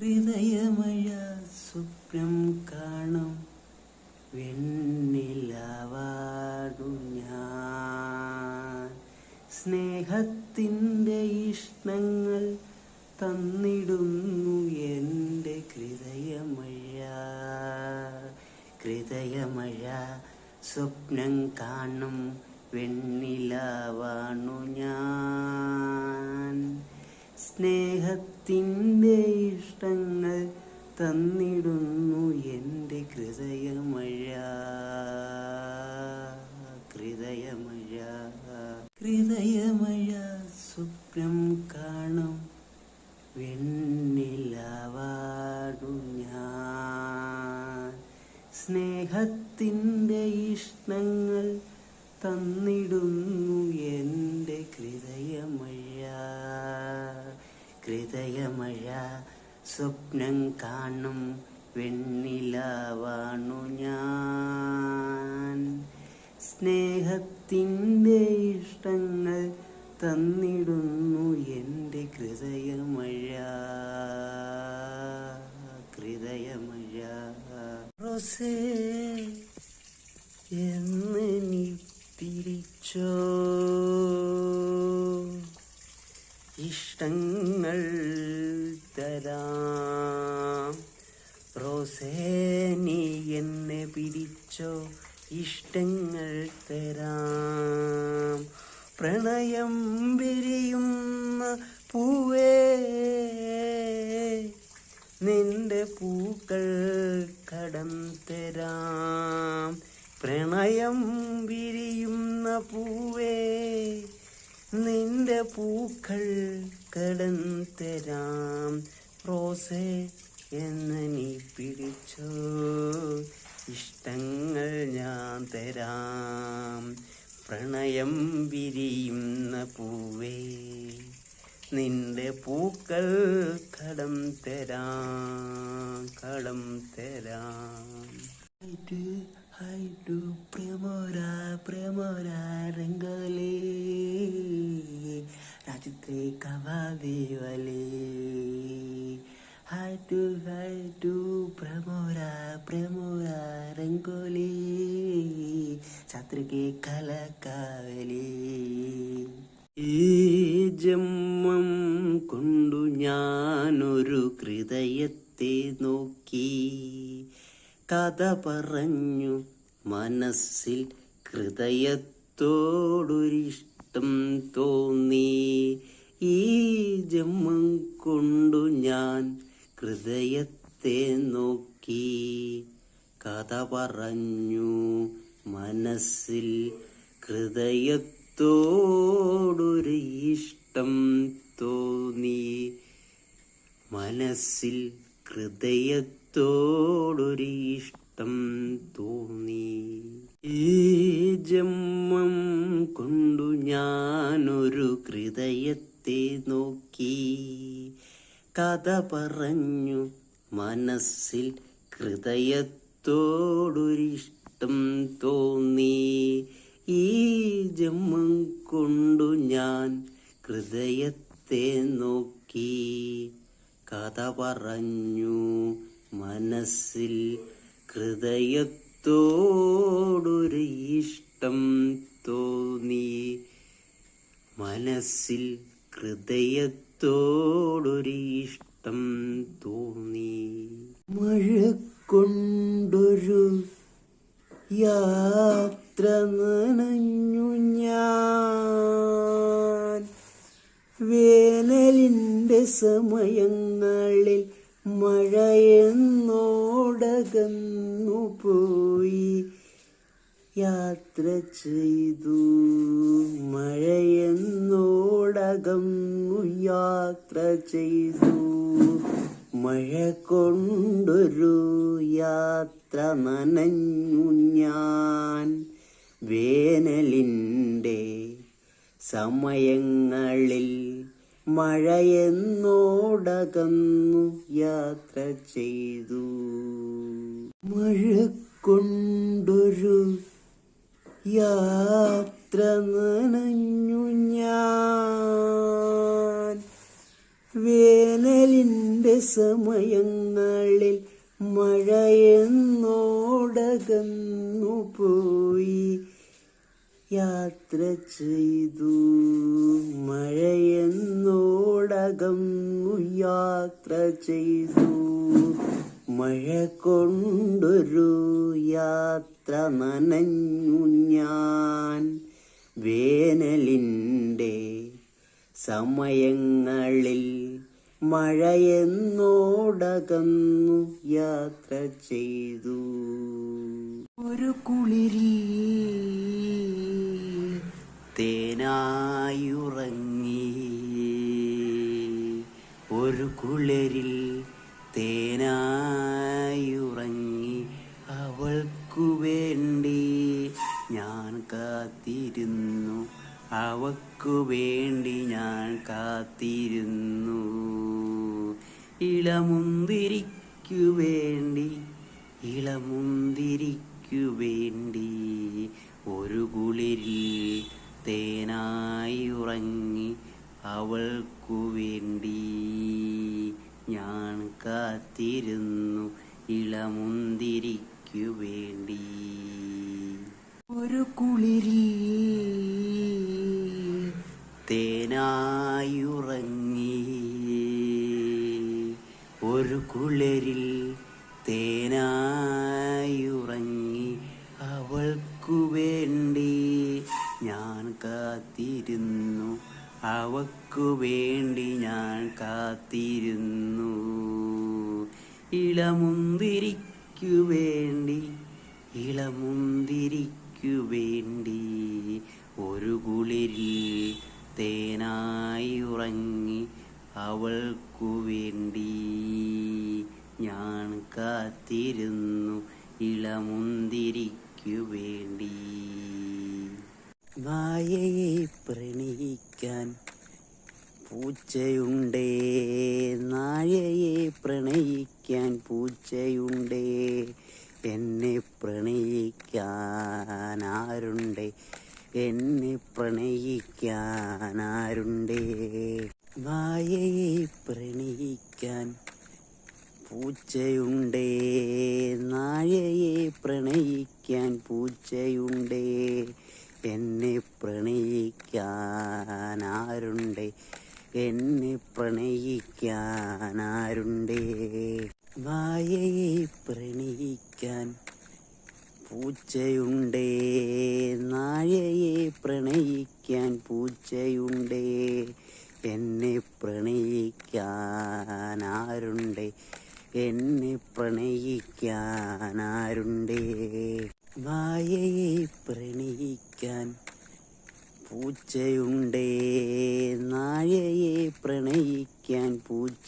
ഹൃദയമഴ സ്വപ്നം കാണും. വെണ്ണിലവാടു ഞാൻ. സ്നേഹത്തിന്റെ ഇഷ്ടങ്ങൾ തന്നിടുന്നു എന്റെ ഹൃദയമഴ ഹൃദയമഴ സ്വപ്നം കാണും വെണ്ണിലവാണു ഞാൻ. സ്നേഹത്തിന്റെ ഇഷ്ടങ്ങൾ തന്നിടുന്നു എന്റെ ഹൃദയമഴ. ഹൃദയമഴ. ഹൃദയമഴ സ്വപ്നം കാണും. വെണ്ണിലവാടു ഞാൻ. സ്നേഹത്തിന്റെ ഇഷ്ടങ്ങൾ തന്നിടുന്നു എന്റെ ഹൃദയമഴ. ഹൃദയമഴ സ്വപ്നം കാണും വെണ്ണിലാവാണു ഞാൻ. സ്നേഹത്തിന്റെ ഇഷ്ടങ്ങൾ തന്നിടുന്നു എന്റെ ഹൃദയമഴ. ഹൃദയമഴ. റോസേ എന്ന് നീ തിരിച്ചോ ഇഷ്ടങ്ങൾ തരാം റോസേ നീ എന്നെ പിടിച്ചോ ഇഷ്ടങ്ങൾ തരാം. പ്രണയം വിരിയുന്ന പൂവേ നിന്റെ പൂക്കൾ കടം തരാം. പ്രണയം വിരിയുന്ന പൂവേ നിന്റെ പൂക്കൾ കടം തരാം. റോസേ എന്ന് നീ പിടിച്ചോ. ഇഷ്ടങ്ങൾ ഞാൻ തരാം. പ്രണയം വിരിയുന്ന പൂവേ നിന്റെ പൂക്കൾ കടം തരാം കടം തരാം. ഹൈറ്റു പ്രേമോര പ്രേമോര രംഗലേ. രാജ്യത്തെ കവാദേവലേ ഹൈറ്റു ഹൈറ്റു പ്രേമോര പ്രേമോര രംഗോലേ. ഛാത്രയ്ക്ക് കലക്കാവലേ. ഈ ജന്മം കൊണ്ടു ഞാനൊരു ഹൃദയത്തെ നോക്കി. കഥ പറഞ്ഞു മനസ്സിൽ ഹൃദയത്തോടൊരിഷ്ടം തോന്നി. ഈ ജമ്മം കൊണ്ടു ഞാൻ ഹൃദയത്തെ നോക്കി കഥ പറഞ്ഞു മനസ്സിൽ ഹൃദയത്തോടൊരു ഇഷ്ടം തോന്നി. മനസ്സിൽ ഹൃദയത്തോടൊരു ഇഷ്ടം തോന്നി. ഈ ജന്മം കഥ പറഞ്ഞു. മനസ്സിൽ ഹൃദയത്തോടൊരിഷ്ടം തോന്നി. ഈ ജന്മം കൊണ്ടു ഞാൻ ഹൃദയത്തെ നോക്കി. കഥ പറഞ്ഞു. മനസ്സിൽ ഹൃദയത്തോടൊരു ഇഷ്ടം തോന്നി. മനസ്സിൽ ഹൃദയത്തോടൊരു ഇഷ്ടം തോന്നി. മഴ കൊണ്ടൊരു യാത്ര നനഞ്ഞു ഞാൻ. വേനലിന്റെ സമയങ്ങളിൽ മഴയെന്നോടകന്നു പോയി യാത്ര ചെയ്തു. മഴയെന്നോടകം യാത്ര ചെയ്തു. മഴ കൊണ്ടൊരു യാത്ര നനഞ്ഞു ഞാൻ. വേനലിന്റെ സമയങ്ങളിൽ മഴയെന്നോടകന്നു യാത്ര ചെയ്തു. മഴ കൊണ്ടൊരു യാത്ര നനഞ്ഞു ഞാൻ. വേനലിന്റെ സമയങ്ങളിൽ മഴയെന്നോടകന്നു പോയി. യാത്ര ചെയ്തു മഴയെന്നോടകന്നു യാത്ര ചെയ്തു. മഴ കൊണ്ടൊരു യാത്ര നനഞ്ഞു ഞാൻ. വേനലിന്റെ സമയങ്ങളിൽ മഴയെന്നോടകന്നു യാത്ര ചെയ്തു. ഒരു കുളിരി തേനായുറങ്ങി. ഒരു കുളിരിൽ തേനായുറങ്ങി അവൾക്കു വേണ്ടി ഞാൻ കാത്തിരുന്നു. അവക്കു വേണ്ടി ഞാൻ കാത്തിരുന്നു. ഇളമുന്തിരിക്കു വേണ്ടി ഇളമുന്തിരിക്കു വേണ്ടി ഒരു കുളിരിൽ തേനായി ഉറങ്ങി അവൾക്കു വേണ്ടി. ഞാൻ കാത്തിരുന്നു ഇളമുന്തിരിക്കു വേണ്ടി. ഒരു കുളിരി തേനായുറങ്ങി. ഒരു കുളിരിൽ തേനായുറങ്ങി അവൾക്കു വേണ്ടി ഞാൻ കാത്തിരുന്നു അവക്കു വേണ്ടി ഞാൻ കാത്തിരുന്നു. ഇളമുന്തിരിക്കു വേണ്ടി ഇളമുന്തിരിക്കു വേണ്ടി ഒരു കുളിരിൽ തേനായി ഉറങ്ങി അവൾക്കു വേണ്ടി ഞാൻ കാത്തിരുന്നു. ഇളമുന്തിരിക്കു വേണ്ടി. മായയെ പ്രണയിക്കാൻ പൂച്ചയുണ്ടേ നായയെ പ്രണയിക്കാൻ പൂച്ചയുണ്ടേ എന്നെ പ്രണയിക്കാൻ ആരുണ്ടേ എന്നെ പ്രണയിക്കാൻ ആരുണ്ടേ. നായയെ പ്രണയിക്കാൻ പൂച്ചയുണ്ടേ നായയെ പ്രണയിക്കാൻ പൂച്ചയുണ്ടേ എന്നെ പ്രണയിക്കാൻ ആരുണ്ടേ എന്നെ പ്രണയിക്കാൻ ആരുണ്ടേ നായയെ പ്രണയിക്കാൻ പൂച്ചയുണ്ടേ? നായയെ പ്രണയിക്കാൻ പൂച്ചയുണ്ടേ? എന്നെ പ്രണയിക്കാൻ ആരുണ്ടേ എന്നെ പ്രണയിക്കാൻ ആരുണ്ടേ നായയെ പ്രണയിക്കാൻ പൂച്ചയുണ്ടേ. നായയെ പ്രണയിക്കാൻ പൂച്ച